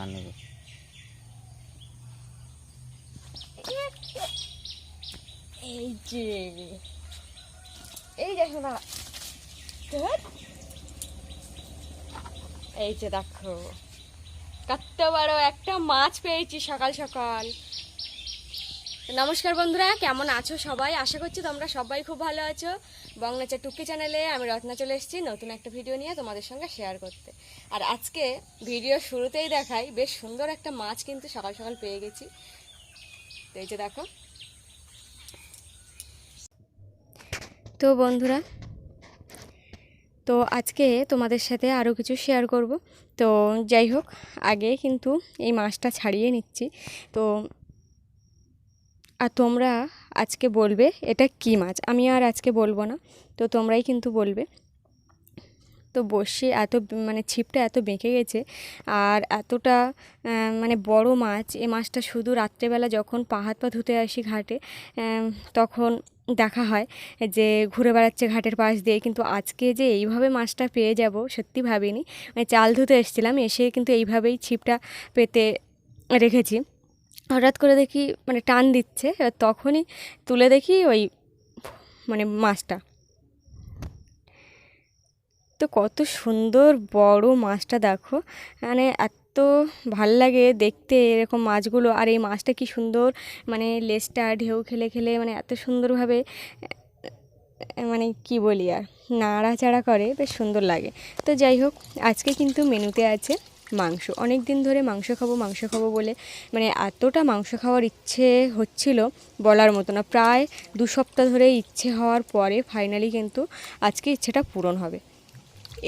তা নেবে এই যে, এই দেখো না। এই যে দেখো। কত বড় একটা মাছ পেয়েছি সকাল সকাল। নমস্কার বন্ধুরা, কেমন আছো সবাই? আশা করছি তোমরা সবাই খুব ভালো আছো। বংলাচার টুকি চ্যানেলে আমি রত্না চলে এসেছি নতুন একটা ভিডিও নিয়ে তোমাদের সঙ্গে শেয়ার করতে। আর আজকে ভিডিও শুরুতেই দেখাই, বেশ সুন্দর একটা মাছ কিন্তু সকাল সকাল পেয়ে গেছি। এই যে দেখো। তো বন্ধুরা, তো আজকে তোমাদের সাথে আরও কিছু শেয়ার করব। তো যাই হোক, আগে কিন্তু এই মাছটা ছাড়িয়ে নিচ্ছি। তো আর তোমরা আজকে বলবে এটা কি মাছ? আমি আর আজকে বলব না, তো তোমরাই কিন্তু বলবে। তো বসে এত মানে ছিপটা এত বেঁকে গেছে আর এতটা মানে বড় মাছ, এ মাছটা শুধু রাত্রেবেলা যখন পা হাত পা ধুতে আসি ঘাটে তখন দেখা হয় যে ঘুরে বেড়াচ্ছে ঘাটের পাশ দিয়ে। কিন্তু আজকে যে এইভাবে মাছটা পেয়ে যাব, সত্যি ভাবিনি। মানে চাল ধুতে এসেছিলাম, এসে কিন্তু এইভাবেই ছিপটা পেতে রেখেছি। হঠাৎ করে দেখি মানে টান দিচ্ছে, এবার তখনই তুলে দেখি ওই মানে মাছটা। তো কত সুন্দর বড় মাছটা দেখো। মানে এত ভালো লাগে দেখতে এরকম মাছগুলো, আর এই মাছটা কি সুন্দর মানে লেজটা ঢেউ খেলে খেলে মানে এত সুন্দরভাবে মানে কি বলি আর, নাড়াচাড়া করে, বেশ সুন্দর লাগে। তো যাই হোক, আজকে কিন্তু মেনুতে আছে মাংস। অনেক দিন ধরে মাংস খাব মাংস খাব বলে মানে এতটা মাংস খাওয়ার ইচ্ছে হচ্ছিল বলার মতো না। প্রায় দু সপ্তাহ ধরে ইচ্ছে হওয়ার পরে ফাইনালি কিন্তু আজকে ইচ্ছেটা পূরণ হবে।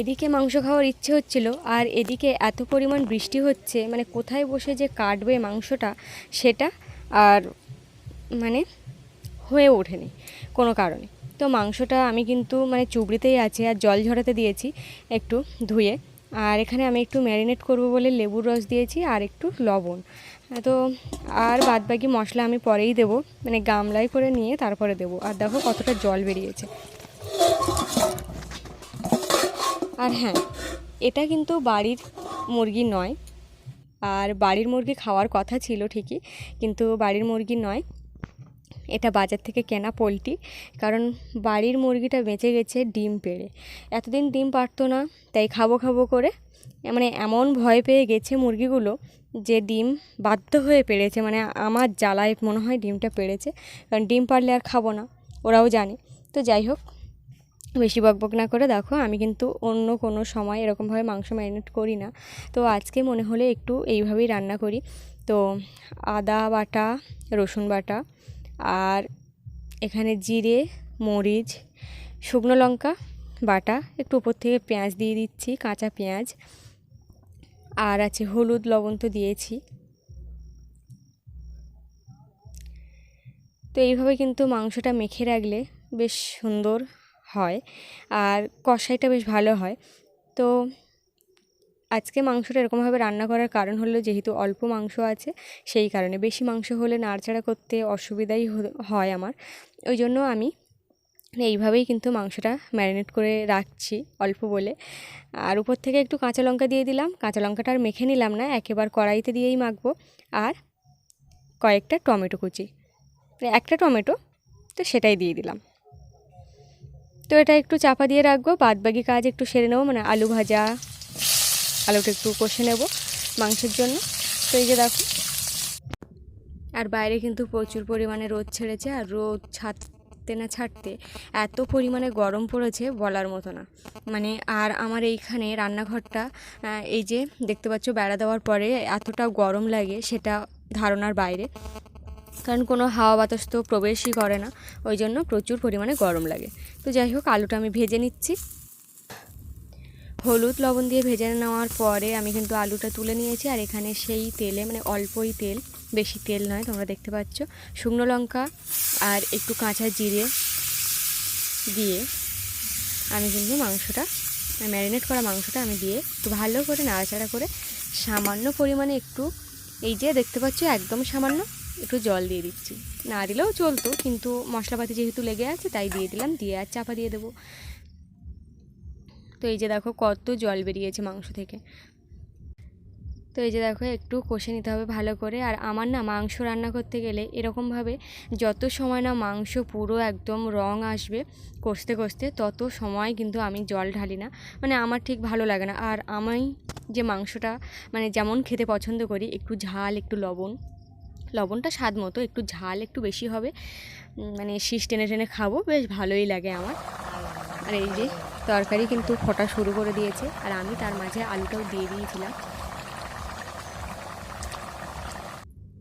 এদিকে মাংস খাওয়ার ইচ্ছে হচ্ছিল আর এদিকে এত পরিমাণ বৃষ্টি হচ্ছে মানে কোথায় বসে যে কাটবে মাংসটা সেটা আর মানে হয়ে ওঠেনি কোনো কারণে। তো মাংসটা আমি কিন্তু মানে চুবড়িতেই আছে আর জল ঝরাতে দিয়েছি একটু ধুয়ে। আর এখানে আমি একটু ম্যারিনেট করব বলে লেবুর রস দিয়েছি আর একটু লবণ। তো আর বাদবাকি মশলা আমি পরেই দেবো মানে গামলায় করে নিয়ে তারপরে দেবো। আর দেখো কতটা জল বেরিয়েছে। আর হ্যাঁ এটা কিন্তু বাড়ির মুরগি নয়। আর বাড়ির মুরগি খাওয়ার কথা ছিল ঠিকই, কিন্তু বাড়ির মুরগি নয়। এটা বাজার থেকে কেনা পোলট্রি। কারণ বাড়ির মুরগিটা বেঁচে গেছে, ডিম পেড়ে। এতদিন ডিম পারতো না, তাই খাব খাব করে মানে এমন ভয় পেয়ে গেছে মুরগিগুলো যে ডিম বাধ্য হয়ে পেড়েছে। মানে আমার জ্বালায় মনে হয় ডিমটা পেড়েছে, কারণ ডিম পারলে আর খাব না, ওরাও জানে। তো যাই হোক, বেশি বকবক না করে দেখো, আমি কিন্তু অন্য কোনো সময় এরকমভাবে মাংস ম্যারিনেট করি না। তো আজকে মনে হলে একটু এইভাবেই রান্না করি। তো আদা বাটা, রসুন বাটা আর এখানে জিরে, মরিচ, শুকনো লঙ্কা, বাটা, একটু উপর থেকে পেঁয়াজ দিয়ে দিচ্ছি, কাঁচা পেঁয়াজ। আর আছে হলুদ, লবণ তো দিয়েছি। তো এইভাবে কিন্তু মাংসটা মেখে রাখলে বেশ সুন্দর হয় আর কষাইটা বেশ ভালো হয়। তো আজকে মাংসটা এরকমভাবে রান্না করার কারণ হলো যেহেতু অল্প মাংস আছে, সেই কারণে বেশি মাংস হলে নাড়াচাড়া করতে অসুবিধাই হয় আমার। ওই জন্য আমি এইভাবেই কিন্তু মাংসটা ম্যারিনেট করে রাখছি অল্প বলে। আর উপর থেকে একটু কাঁচা লঙ্কা দিয়ে দিলাম। কাঁচা লঙ্কাটা আর মেখে নিলাম না, একেবারে কড়াইতে দিয়েই মাখবো। আর কয়েকটা টমেটো কুচি, একটা টমেটো তো সেটাই দিয়ে দিলাম। তো এটা একটু চাপা দিয়ে রাখব বাদ বাকি কাজ একটু সেরে নেব মানে আলু ভাজা আলুটা একটু কষে নেব মাংসের জন্য। তো এই যে দেখো। আর বাইরে কিন্তু প্রচুর পরিমাণে রোদ ছেড়েছে আর রোদ ছাড়তে না ছাড়তে এত পরিমাণে গরম পড়েছে বলার মতো না। মানে আর আমার এইখানে রান্নাঘরটা এই যে দেখতে পাচ্ছ বেড়া দেওয়ার পরে এতটা গরম লাগে সেটা ধারণার বাইরে। কারণ কোনো হাওয়া বাতাস তো প্রবেশই করে না, ওই জন্য প্রচুর পরিমাণে গরম লাগে। তো যাই হোক, আলুটা আমি ভেজে নিচ্ছি। হলুদ লবণ দিয়ে ভেজে নেওয়ার পরে আমি কিন্তু আলুটা তুলে নিয়েছি, আর এখানে সেই তেলে মানে অল্পই তেল, বেশি তেল নয়, তোমরা দেখতে পাচ্ছ। শুকনো লঙ্কা আর একটু কাঁচা জিরে দিয়ে আমি কিন্তু মাংসটা, ম্যারিনেট করা মাংসটা আমি দিয়ে একটু ভালো করে নাড়াচাড়া করে সামান্য পরিমাণে একটু, এই যে দেখতে পাচ্ছ একদম সামান্য একটু জল দিয়ে দিচ্ছি। না দিলেও চলতো, কিন্তু মশলাপাতি যেহেতু লেগে আছে, তাই দিয়ে দিলাম, দিয়ে আর চাপা দিয়ে দেবো। তো এই যে দেখো কত জল বেরিয়েছে মাংস থেকে। তো এই যে দেখো একটু কষে নিতে হবে ভালো করে। আর আমার না মাংস রান্না করতে গেলে এরকমভাবে যত সময় না মাংস পুরো একদম রং আসবে কষতে কষতে, তত সময় কিন্তু আমি জল ঢালি না। মানে আমার ঠিক ভালো লাগে না। আর আমি যে মাংসটা মানে যেমন খেতে পছন্দ করি, একটু ঝাল, একটু লবণ। লবণটা স্বাদ মতো, একটু ঝাল, একটু বেশি হবে। মানে শীষ টেনে টেনে খাব, বেশ ভালোই লাগে আমার। আর এই যে তরকারি কিন্তু ফোটা শুরু করে দিয়েছে আর আমি তার মাঝে আলুটাও দিয়ে দিয়েছিলাম।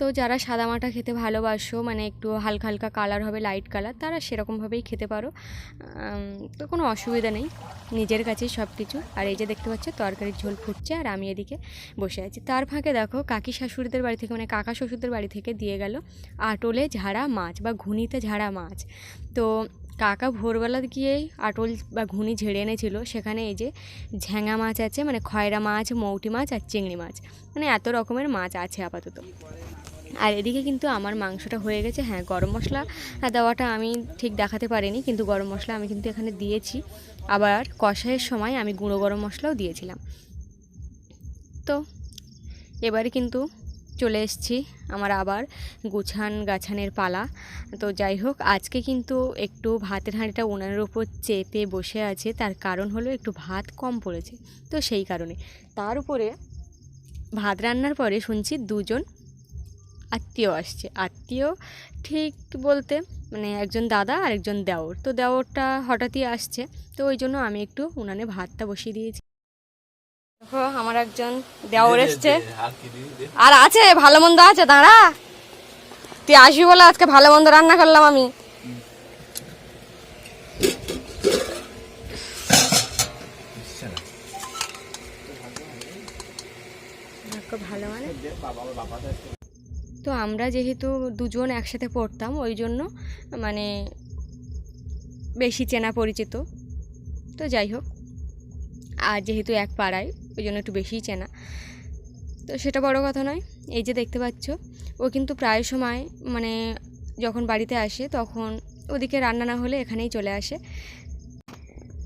তো যারা সাদামাটা খেতে ভালোবাসো মানে একটু হালকা হালকা কালার হবে লাইট কালার তারা সেরকমভাবেই খেতে পারো। তো কোনো অসুবিধা নেই, নিজের কাছেই সব কিছু। আর এই যে দেখতে পাচ্ছ, তরকারির ঝোল ফুটছে আর আমি এদিকে বসে আছি। তার ফাঁকে দেখো, কাকি শাশুড়িদের বাড়ি থেকে মানে কাকা শ্বশুরদের বাড়ি থেকে দিয়ে গেল আটলে ঝাড়া মাছ বা ঘুনিতে ঝাড়া মাছ। তো কাকা ভোরবেলা গিয়েই আটল বা ঘুনি ঝেড়ে এনেছিল, সেখানে এই যে ঝ্যাঙা মাছ আছে মানে খয়রা মাছ, মৌটি মাছ আর চিংড়ি মাছ। মানে এত রকমের মাছ আছে আপাতত। আর এদিকে কিন্তু আমার মাংসটা হয়ে গেছে। হ্যাঁ গরম মশলা দেওয়াটা আমি ঠিক দেখাতে পারিনি, কিন্তু গরম মশলা আমি কিন্তু এখানে দিয়েছি। আবার কষাইয়ের সময় আমি গুঁড়ো গরম মশলাও দিয়েছিলাম। তো এবারে কিন্তু চলে এসেছি আমার আবার গুছান গাছানের পালা। তো যাই হোক, আজকে কিন্তু একটু ভাতের হাঁড়িটা উনানের ওপর চেপে বসে আছে, তার কারণ হলো একটু ভাত কম পড়েছে। তো সেই কারণে। তার উপরে ভাত রান্নার পরে শুনছি দুজন আত্মীয় আসছে। আত্মীয় ঠিক বলতে মানে একজন দাদা আর একজন দেওর। তো দেওরটা হঠাৎই আসছে, তো ওই জন্য আমি একটু উনানে ভাতটা বসিয়ে দিয়েছি। আমার একজন দেওর এসছে। আর আছে ভালো মন্দ আছে দাঁড়া। তুই আসবি বলে আজকে ভালো মন্দ রান্না করলাম আমি। ভালো মানে? তো আমরা যেহেতু দুজন একসাথে পড়তাম ওই জন্য মানে বেশি চেনা পরিচিত। তো যাই হোক আর যেহেতু এক পাড়ায় ওই জন্য একটু বেশিই চেনা। তো সেটা বড় কথা নয়। এই যে দেখতে পাচ্ছ, ও কিন্তু প্রায় সময় মানে যখন বাড়িতে আসে তখন ওদিকে রান্না না হলে এখানেই চলে আসে।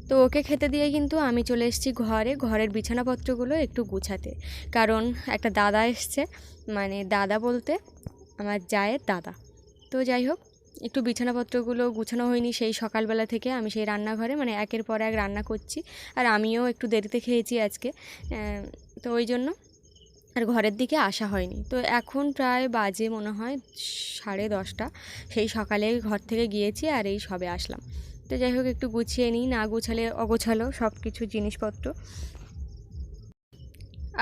তো ওকে খেতে দিয়ে কিন্তু আমি চলে এসেছি ঘরে। ঘরের বিছানাপত্রগুলো একটু গুছাতে। কারণ একটা দাদা এসছে মানে দাদা বলতে আমার জায়ের দাদা। তো যাই হোক একটু বিছানাপত্রগুলো গুছানো হয়নি সেই সকালবেলা থেকে আমি সেই রান্নাঘরে মানে একের পর এক রান্না করছি। আর আমিও একটু দেরিতে খেয়েছি আজকে। তো ওই জন্য আর ঘরের দিকে আসা হয়নি। তো এখন প্রায় বাজে মনে হয় সাড়ে দশটা। সেই সকালে ঘর থেকে গিয়েছি আর এই সবে আসলাম। তো যাই হোক, একটু গুছিয়ে নিই, না গুছালে অগোছালো সব কিছু জিনিসপত্র।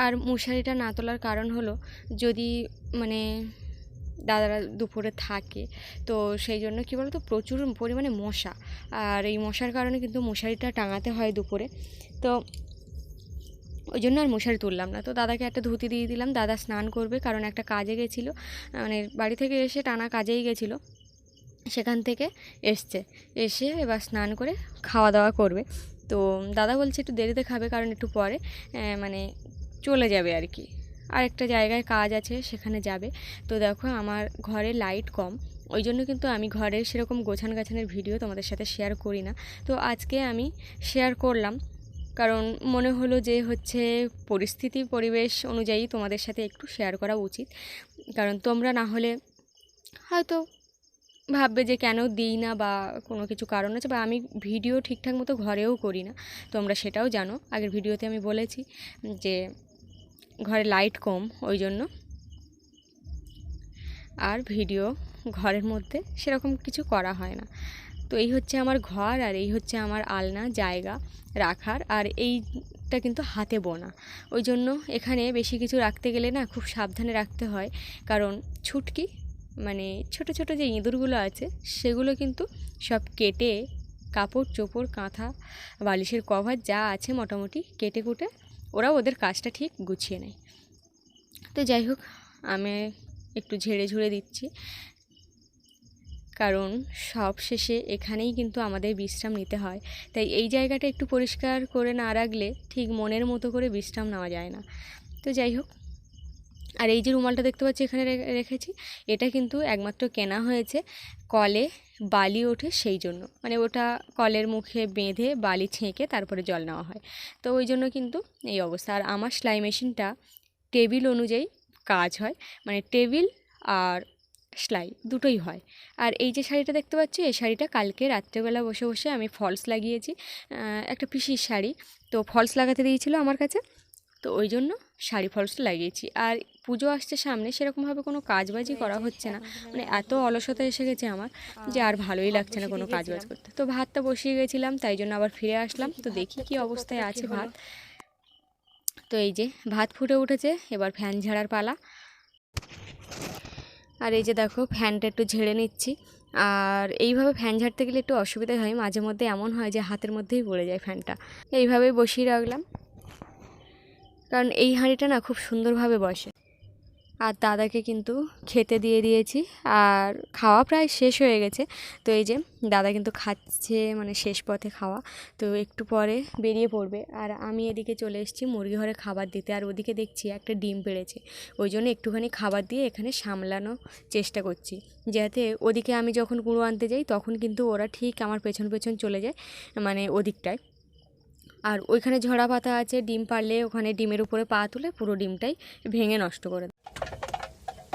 আর মশারিটা না তোলার কারণ হলো যদি মানে দাদারা দুপুরে থাকে। তো সেই জন্য কী বলতো? প্রচুর পরিমাণে মশা। আর এই মশার কারণে কিন্তু মশারিটা টাঙাতে হয় দুপুরে। তো ওই জন্য আর মশারি তুললাম না। তো দাদাকে একটা ধুতি দিয়ে দিলাম। দাদা স্নান করবে কারণ একটা কাজে গেছিল। মানে বাড়ি থেকে এসে টানা কাজেই গেছিল। সেখান থেকে এসছে। এসে এবার স্নান করে খাওয়া দাওয়া করবে। তো দাদা বলছে একটু দেরিতে খাবে কারণ একটু পরে মানে চলে যাবে আর কি। আর একটা জায়গায় কাজ আছে, সেখানে যাবে। তো দেখো, আমার ঘরে লাইট কম। ওই জন্য কিন্তু আমি ঘরে সেরকম গোছান গাছানের ভিডিও তোমাদের সাথে শেয়ার করি না। তো আজকে আমি শেয়ার করলাম, কারণ মনে হলো যে হচ্ছে পরিস্থিতি, পরিবেশ অনুযায়ী তোমাদের সাথে একটু শেয়ার করা উচিত। কারণ তোমরা না হলে হয়তো ভাববে যে কেন দিই না বা কোনো কিছু কারণ আছে বা আমি ভিডিও ঠিকঠাক মতো ঘরেও করি না। তোমরা সেটাও জানো। আগের ভিডিওতে আমি বলেছি যে ঘরে লাইট কম, ওই জন্য। আর ভিডিও ঘরের মধ্যে সেরকম কিছু করা হয় না। তো এই হচ্ছে আমার ঘর আর এই হচ্ছে আমার আলনা, জায়গা রাখার আর এইটা কিন্তু হাতে বোনা। ওই জন্য এখানে বেশি কিছু রাখতে গেলে না খুব সাবধানে রাখতে হয়। কারণ ছুটকি মানে ছোট ছোট যে ইঁদুরগুলো আছে, সেগুলো কিন্তু সব কেটে কাপড়, চোপড়, কাঁথা, বালিশের কভার যা আছে মোটামুটি কেটে কুটে ওরা ওদের কাজটা ঠিক গুছিয়ে নেয়। তো যাই হোক, আমি একটু ঝেড়ে ঝুড়ে দিচ্ছি। কারণ সব শেষে এখানেই কিন্তু আমাদের বিশ্রাম নিতে হয়। তাই এই জায়গাটা একটু পরিষ্কার করে না রাখলে ঠিক মনের মতো করে বিশ্রাম নেওয়া যায় না। তো যাই হোক আর এই যে রুমালটা দেখতে পাচ্ছি এখানে রেখেছি, এটা কিন্তু একমাত্র কেনা হয়েছে কলে বালি ওঠে সেই জন্য। মানে ওটা কলের মুখে বেঁধে বালি ছেঁকে তারপরে জল নেওয়া হয়। তো ওই জন্য কিন্তু এই অবস্থা। আর আমার সেলাই মেশিনটা টেবিল অনুযায়ী কাজ হয়। মানে টেবিল আর সেলাই দুটোই হয়। আর এই যে শাড়িটা দেখতে পাচ্ছি, এই শাড়িটা কালকে রাত্রেবেলা বসে বসে আমি ফলস লাগিয়েছি। একটা পিসির শাড়ি। তো ফলস লাগাতে দিয়েছিল আমার কাছে। তো ওই জন্য শাড়ি ফলসটা লাগিয়েছি। আর পুজো আসছে সামনে, সেরকমভাবে কোনো কাজবাজি করা হচ্ছে না। মানে এত অলসতা এসে গেছে আমার যে আর ভালোই লাগছে না কোনো কাজ বাজ করতে। তো ভাতটা বসিয়ে গেছিলাম, তাই জন্য আবার ফিরে আসলাম। তো দেখি কি অবস্থায় আছে ভাত। তো এই যে ভাত ফুটে উঠেছে, এবার ফ্যান ঝাড়ার পালা। আর এই যে দেখো, ফ্যানটা একটু ঝেড়ে নিচ্ছি। আর এইভাবে ফ্যান ঝাড়তে গেলে একটু অসুবিধা হয়, মাঝে মধ্যে এমন হয় যে হাতের মধ্যেই পড়ে যায় ফ্যানটা। এইভাবেই বসিয়ে রাখলাম। কারণ এই হাঁড়িটা না খুব সুন্দরভাবে বসে। আর দাদাকে কিন্তু খেতে দিয়ে দিয়েছি। আর খাওয়া প্রায় শেষ হয়ে গেছে। তো এই যে দাদা কিন্তু খাচ্ছে মানে শেষ পথে খাওয়া। তো একটু পরে বেরিয়ে পড়বে। আর আমি এদিকে চলে এসেছি মুরগি ঘরে খাবার দিতে। আর ওদিকে দেখছি একটা ডিম পেড়েছে। ওই জন্য একটুখানি খাবার দিয়ে এখানে সামলানো চেষ্টা করছি। যাতে ওদিকে আমি যখন গুঁড়ো আনতে যাই, তখন কিন্তু ওরা ঠিক আমার পেছন পেছন চলে যায় মানে ওদিকটায়। আর ওইখানে ঝরা পাতা আছে, ডিম পারলে ওখানে ডিমের উপরে পা তুলে পুরো ডিমটাই ভেঙে নষ্ট করে।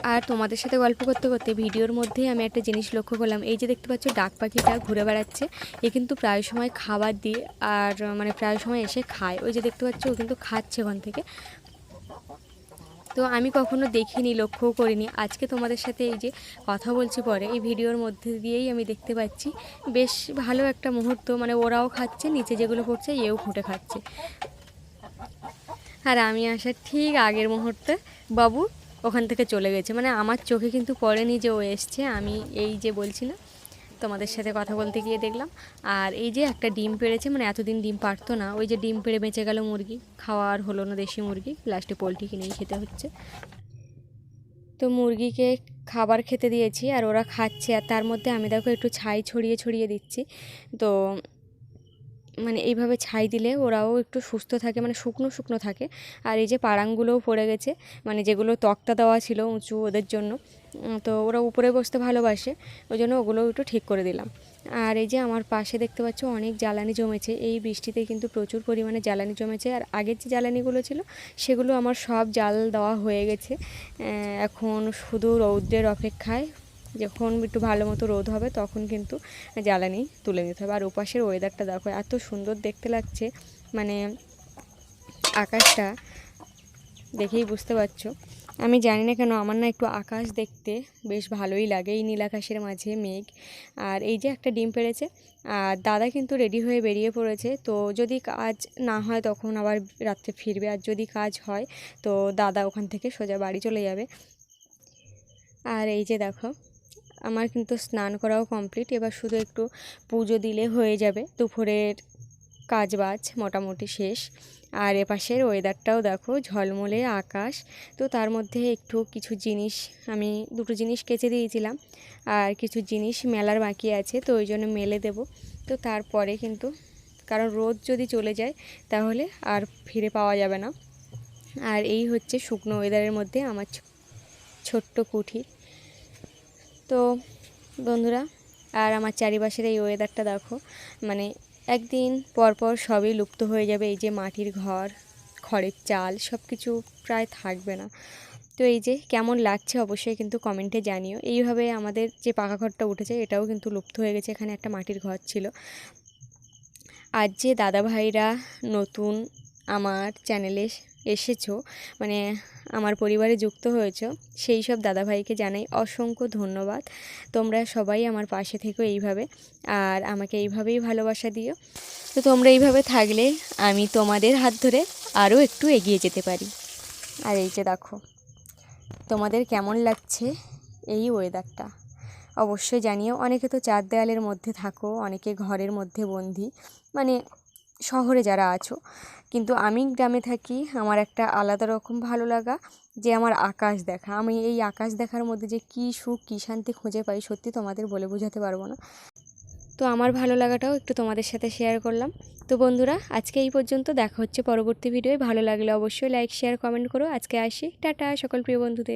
আর তোমাদের সাথে গল্প করতে করতে ভিডিওর মধ্যে আমি একটা জিনিস লক্ষ্য করলাম। এই যে দেখতে পাচ্ছ, ডাক পাখিটা ঘুরে বেড়াচ্ছে। এ কিন্তু প্রায় সময় খাবার দিয়ে আর মানে প্রায় সময় এসে খায়। ওই যে দেখতে পাচ্ছ, ও কিন্তু খাচ্ছে ওখান থেকে। তো আমি কখনো দেখিনি, লক্ষ্যও করিনি। আজকে তোমাদের সাথে এই যে কথা বলছি পরে, এই ভিডিওর মধ্যে দিয়েই আমি দেখতে পাচ্ছি, বেশ ভালো একটা মুহূর্ত। মানে ওরাও খাচ্ছে, নিচে যেগুলো পড়ছে এও খুঁটে খাচ্ছে। আর আমি আসার ঠিক আগের মুহূর্তে বাবু ওখান থেকে চলে গেছে। মানে আমার চোখে কিন্তু পড়েনি যে ও এসছে। আমি এই যে বলছি না তোমাদের সাথে কথা বলতে গিয়ে দেখলাম। আর এই যে একটা ডিম পেড়েছে মানে এতদিন ডিম পারতো না, ওই যে ডিম পেড়ে বেঁচে গেল মুরগি, খাওয়া আর হলো না দেশি মুরগি লাস্টে পোলট্রি কিনেই খেতে হচ্ছে। তো মুরগিকে খাবার খেতে দিয়েছি, আর ওরা খাচ্ছে, আর তার মধ্যে আমি দেখো একটু ছাই ছড়িয়ে ছড়িয়ে দিচ্ছি। তো মানে এইভাবে ছাই দিলে ওরাও একটু সুস্থ থাকে মানে শুকনো শুকনো থাকে। আর এই যে পাড়াংগুলোও পড়ে গেছে মানে যেগুলো তক্তা দেওয়া ছিল উঁচু ওদের জন্য তো ওরা উপরে বসতে ভালোবাসে, ওই জন্য ওগুলোও একটু ঠিক করে দিলাম। আর এই যে আমার পাশে দেখতে পাচ্ছ অনেক জ্বালানি জমেছে, এই বৃষ্টিতে কিন্তু প্রচুর পরিমাণে জ্বালানি জমেছে। আর আগের যে জ্বালানিগুলো ছিল, সেগুলো আমার সব জাল দেওয়া হয়ে গেছে এখন শুধু রৌদ্রের অপেক্ষায় যখন একটু ভালো মতো রোদ হবে তখন কিন্তু জ্বালানি তুলে নিতে হবে। আর ওপাশের ওয়েদারটা দেখো, এত সুন্দর দেখতে লাগছে মানে আকাশটা দেখেই বুঝতে পারছ। আমি জানি না কেন, আমার না একটু আকাশ দেখতে বেশ ভালোই লাগে এই নীল আকাশের মাঝে মেঘ। আর এই যে একটা ডিম পেড়েছে, আর দাদা কিন্তু রেডি হয়ে বেরিয়ে পড়েছে। তো যদি কাজ না হয় তখন আবার রাত্রে ফিরবে। আর যদি কাজ হয়, তো দাদা ওখান থেকে সোজা বাড়ি চলে যাবে। আর এই যে দেখো আমার কিন্তু স্নান করাও কমপ্লিট এবার শুধু একটু পুজো দিলে হয়ে যাবে। দুপুরের কাজ বাজ মোটামুটি শেষ। আর এপাশের ওয়েদারটাও দেখো, ঝলমলে আকাশ। তো তার মধ্যে একটু কিছু জিনিস আমি, দুটো জিনিস কেচে দিয়েছিলাম। আর কিছু জিনিস মেলার বাকি আছে, তো ওই জন্য মেলে দেব। তো তারপরে কিন্তু, কারণ রোদ যদি চলে যায়, তাহলে আর ফিরে পাওয়া যাবে না। আর এই হচ্ছে শুকনো ওয়েদারের মধ্যে আমার ছোট্ট কুঠির। তো বন্ধুরা, আর আমার চারিপাশের এই ওয়েদারটা দেখো মানে একদিন পর পর সবই লুপ্ত হয়ে যাবে, এই যে মাটির ঘর, খড়ের চাল সব কিছু প্রায় থাকবে না। তো এই যে কেমন লাগছে অবশ্যই কিন্তু কমেন্টে জানিও। এইভাবে আমাদের যে পাকা ঘরটা উঠেছে, এটাও কিন্তু লুপ্ত হয়ে গেছে, এখানে একটা মাটির ঘর ছিল। আর যে দাদাভাইরা নতুন আমার চ্যানেলে এসেছ মানে আমার পরিবারে যুক্ত হয়েছো, সেই সব দাদাভাইকে জানাই অসংখ্য ধন্যবাদ। তোমরা সবাই আমার পাশে থেকো এইভাবে, আর আমাকে এইভাবেই ভালোবাসা দিও। তো তোমরা এইভাবে থাকলে আমি তোমাদের হাত ধরে আরও একটু এগিয়ে যেতে পারি। আর এই যে দেখো, তোমাদের কেমন লাগছে এই ওয়েদারটা অবশ্যই জানিও, অনেকে তো চার দেয়ালের মধ্যে থাকো, অনেকে ঘরের মধ্যে বন্দি। মানে শহরে যারা আছো। কিন্তু আমি গ্রামে থাকি, আমার একটা আলাদা রকম ভালো লাগা যে আমার আকাশ দেখা। আমি এই আকাশ দেখার মধ্যে যে কী সুখ, কী শান্তি খুঁজে পাই, সত্যি তোমাদের বলে বোঝাতে পারব না। তো আমার ভালো লাগাটাও একটু তোমাদের সাথে শেয়ার করলাম। তো বন্ধুরা, আজকে এই পর্যন্ত দেখা হচ্ছে পরবর্তী ভিডিওয় ভালো লাগলে অবশ্যই লাইক শেয়ার কমেন্ট করো। আজকে আসি। টাটা সকল প্রিয় বন্ধুদের।